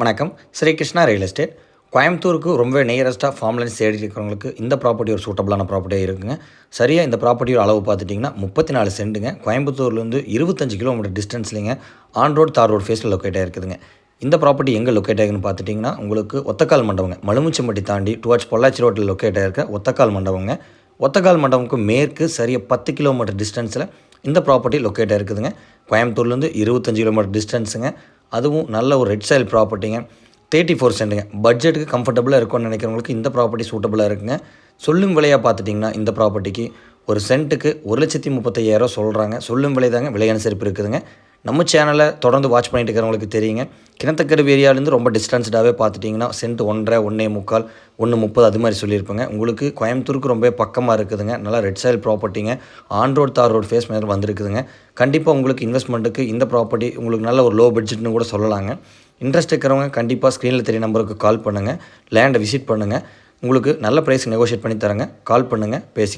வணக்கம். Sri Krishna real estate கோயம்புத்தூருக்கு ரொம்ப நியரஸ்ட்டாக ஃபார்ம்லைன்ஸ் தேடி இருக்கிறவங்களுக்கு இந்த ப்ராப்பர்ட்டி ஒரு சூட்டபிளான ப்ராப்பர்ட்டியாக இருக்குங்க. சரியாக இந்த ப்ராப்பர்ட்டியோட அளவு பார்த்துட்டிங்கன்னா முப்பத்தி நாலு சென்ட்டுங்க கோயம்புத்தூர்லேருந்து இருபத்தஞ்சு கிலோமீட்டர் டிஸ்டன்ஸ்லிங்க ஆன் ரோட் தார் ரோட் ஃபேஸில் லொக்கேட் ஆகிருக்குதுங்க இந்த ப்ராப்பர்ட்டி எங்கே லொக்கேட் ஆகுன்னு பார்த்துட்டிங்கன்னா உங்களுக்கு ஒத்தக்கால் மண்டபங்க. மலுமிச்சம்பட்டி தாண்டி டுவார்ட்ஸ் பொள்ளாச்சி ரோட்டில் லொக்கேட் ஆகிருக்க ஒத்தக்கால் மண்டபங்க. ஒத்தக்கால் மண்டபம்க்கு மேற்கு சரியாக பத்து கிலோமீட்டர் டிஸ்டன்ஸில் இந்த ப்ராப்பர்ட்டி லொக்கேட் ஆகிருக்குதுங்க கோயம்புத்தூர்லேருந்து இருபத்தஞ்சி கிலோமீட்டர் டிஸ்டன்ஸுங்க அதுவும் நல்ல ஒரு ரெட் சைல் ப்ராப்பர்ட்டிங்க தேர்ட்டி ஃபோர் சென்ட்டுங்க பட்ஜெட்டுக்கு கம்ஃபர்டபுளாக இருக்கும்னு நினைக்கிறவங்களுக்கு இந்த ப்ராப்பர்ட்டி சூட்டபுளாக இருக்குங்க. சொல்லும் விலையாக பார்த்துட்டிங்கன்னா இந்த ப்ராப்பர்ட்டிக்கு ஒரு சென்ட்டுக்கு ஒரு லட்சத்தி முப்பத்தையாயிரம் சொல்கிறாங்க சொல்லும் விலை தாங்க விலை அனுசரிப்பு இருக்குதுங்க. நம்ம சேனலை தொடர்ந்து வாட்ச் பண்ணிட்டு இருக்கிறவங்களுக்கு தெரியுங்க. கிணத்துக்கடவு ஏரியாலேருந்து ரொம்ப டிஸ்டன்ஸ்டாகவே பார்த்துட்டிங்கன்னா சென்ட் ஒன்றரை ஒன்றே முக்கால் ஒன்று முப்பது அது மாதிரி சொல்லியிருப்பேங்க. உங்களுக்கு கோயம்புத்தூருக்கு ரொம்ப பக்கமாக இருக்குதுங்க. நல்லா ரெட் சைல் ப்ராப்பர்ட்டிங்க ஆன் ரோட் தார் ரோட் ஃபேஸ் மேலே வந்திருக்குதுங்க. கண்டிப்பாக உங்களுக்கு இன்வெஸ்ட்மெண்ட்டுக்கு இந்த ப்ராப்பர்ட்டி உங்களுக்கு நல்ல ஒரு லோ பட்ஜெட்னு கூட சொல்லலாங்க. இன்ட்ரெஸ்ட் இருக்கிறவங்க கண்டிப்பாக ஸ்க்ரீனில் தெரிய நம்பருக்கு கால் பண்ணுங்கள் லேண்டை விசிட் பண்ணுங்கள் உங்களுக்கு நல்ல ப்ரைஸ் நெகோஷியேட் பண்ணி தரேங்க. கால் பண்ணுங்கள் பேசி